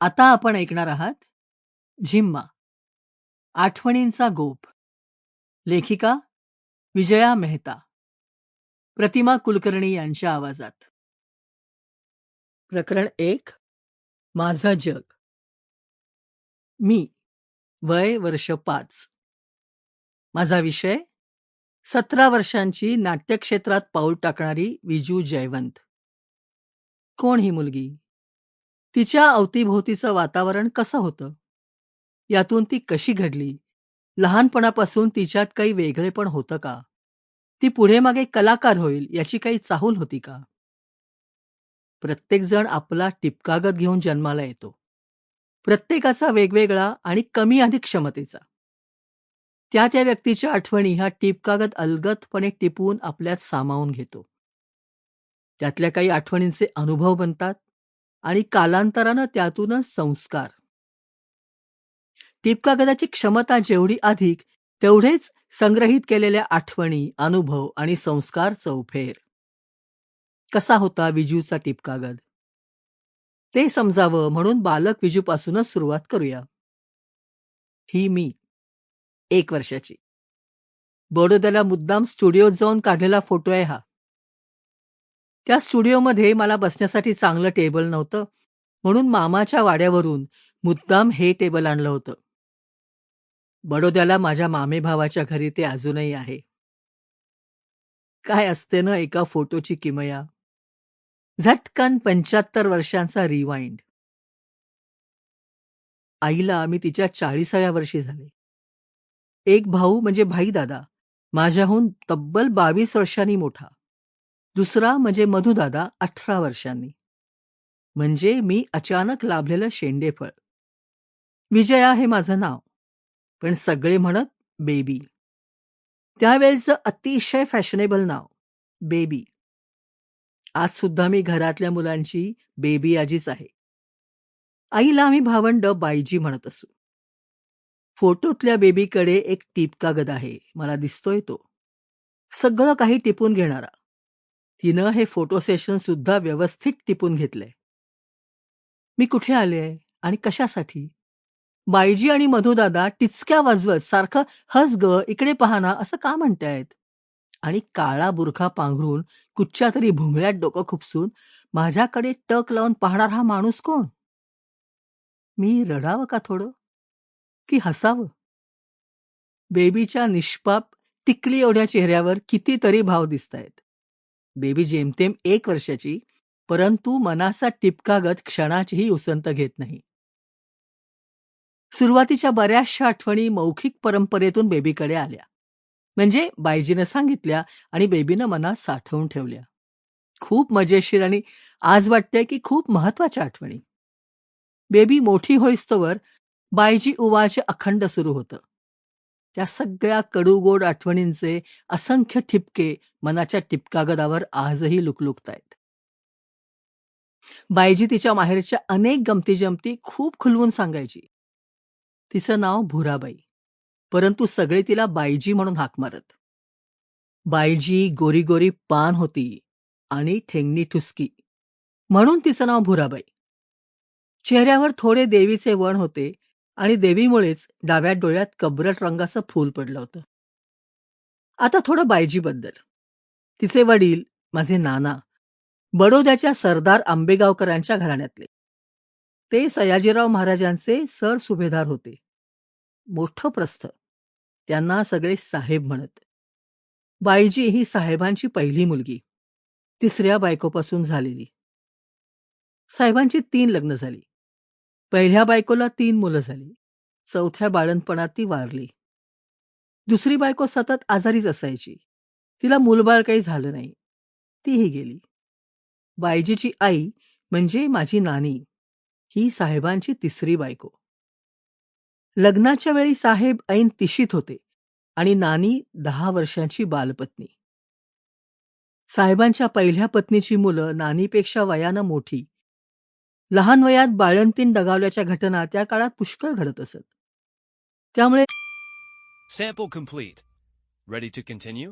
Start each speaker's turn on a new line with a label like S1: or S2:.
S1: आता आपण ऐकणार आहात झिम्मा आठवणींचा गोप. लेखिका विजया मेहता. प्रतिमा कुलकर्णी यांच्या आवाजात. प्रकरण एक माझं जग. मी वय वर्ष पाच. माझा विषय? सतरा वर्षांची नाट्यक्षेत्रात पाऊल टाकणारी विजू जयवंत. कोण ही मुलगी? तिच्या अवतीभोवतीचं वातावरण कसं होतं? यातून ती कशी घडली? लहानपणापासून तिच्यात काही वेगळेपण होतं का? ती पुढे मागे कलाकार होईल याची काही चाहूल होती का? प्रत्येकजण आपला टिपकागत घेऊन जन्माला येतो. प्रत्येकाचा वेगवेगळा आणि कमी अधिक क्षमतेचा. त्या त्या व्यक्तीच्या आठवणी ह्या टिपकागत अलगदपणे टिपवून आपल्यात सामावून घेतो. त्यातल्या काही आठवणींचे अनुभव बनतात आणि कालांतरानं त्यातूनच संस्कार. टिपकागदाची क्षमता जेवढी अधिक तेवढेच संग्रहित केलेल्या आठवणी अनुभव आणि संस्कार चौफेर. कसा होता विजूचा टिपकागद? ते समजावं म्हणून बालक विजूपासूनच सुरुवात करूया. ही मी. एक वर्षाची. बडोद्याला मुद्दाम स्टुडिओत जाऊन काढलेला फोटो आहे हा. त्या स्टुडिओमध्ये मला बसण्यासाठी चांगलं टेबल नव्हतं म्हणून मामाच्या वाड्यावरून मुद्दाम हे टेबल आणलं होतं. बडोद्याला माझ्या मामे भावाच्या घरी ते अजूनही आहे. काय असते ना एका फोटोची किमया. झटकन पंच्याहत्तर वर्षांचा रिवाइंड आईला मी तिच्या चाळीसाव्या वर्षी झाले. एक भाऊ म्हणजे भाई दादा. माझ्याहून तब्बल बावीस वर्षांनी मोठा. दुसरा म्हणजे मधुदादा अठरा वर्षांनी. म्हणजे मी अचानक लाभलेलं शेंडेफळ. विजया हे माझं नाव. पण सगळे म्हणत बेबी. त्यावेळचं अतिशय फॅशनेबल नाव बेबी. आज सुद्धा मी घरातल्या मुलांची बेबी आजीच आहे. आईला आम्ही भावंड बाईजी म्हणत असू. फोटोतल्या बेबीकडे एक टीप कागद आहे. मला दिसतोय तो. सगळं काही टिपून घेणारा. तिनं हे फोटो सेशन सुद्धा व्यवस्थित टिपून घेतलंय. मी कुठे आले आणि कशासाठी? बायजी आणि मधुदादा टिचक्या वाजवत सारखं हस ग इकडे पाहना असं का म्हणतायत? आणि काळा बुरखा पांघरून कुठच्या तरी भुंगळ्यात डोकं खुपसून माझ्याकडे टक लावून पाहणार हा माणूस कोण? मी रडावं का थोडं? की हसावं? बेबीच्या निष्पाप टिकली एवढ्या चेहऱ्यावर कितीतरी भाव दिसतायत. बेबी जेमतेम एक वर्षाची परंतु मनाचा टिपकागत क्षणाचीही उसंत घेत नाही. सुरुवातीच्या बऱ्याचशा आठवणी मौखिक परंपरेतून बेबीकडे आल्या. म्हणजे बायजीनं सांगितल्या आणि बेबीनं मनात साठवून ठेवल्या. खूप मजेशीर आणि आज वाटतंय की खूप महत्त्वाच्या आठवणी. बेबी मोठी होईस्तोवर बायजी उवाचे अखंड सुरू होतं. त्या सगळ्या कडूगोड आठवणींचे असंख्य ठिपके मनाच्या टिपकागदावर आजही लुकलुकतायत बायजी तिच्या माहेरच्या अनेक गमती जमती खूप खुलवून सांगायची. तिचं नाव भुराबाई परंतु सगळे तिला बायजी म्हणून हाक मारत. बायजी गोरी गोरी पान होती आणि ठेंगणी ठुसकी म्हणून तिचं नाव भुराबाई. चेहऱ्यावर थोडे देवीचे वण होते आणि देवीमुळेच डाव्या डोळ्यात कबरट रंगाचं फूल पडलं होतं. आता थोडं बायजीबद्दल. तिचे वडील माझे नाना बडोद्याच्या सरदार आंबेगावकरांच्या घराण्यातले. ते सयाजीराव महाराजांचे सर सुभेदार होते. मोठं प्रस्थ. त्यांना सगळे साहेब म्हणत. बाईजी ही साहेबांची पहिली मुलगी. तिसऱ्या बायकोपासून झालेली. साहेबांची तीन लग्न झाली. पहिल्या बायकोला तीन मुलं झाली. चौथ्या बाळणपणात ती वारली. दुसरी बायको सतत आजारीच असायची. तिला मूलबाळ काही झालं नाही. तीही गेली. बायजीची आई म्हणजे माझी नानी. ही साहेबांची तिसरी बायको. लग्नाच्या वेळी साहेब ऐन तिशीत होते आणि नानी दहा वर्षांची बालपत्नी. साहेबांच्या पहिल्या पत्नीची मुलं नानीपेक्षा वयानं मोठी. लहान वयात बाळंतीन दगावल्याच्या घटना त्या काळात पुष्कळ घडत असत त्यामुळे
S2: Sample complete. Ready to continue?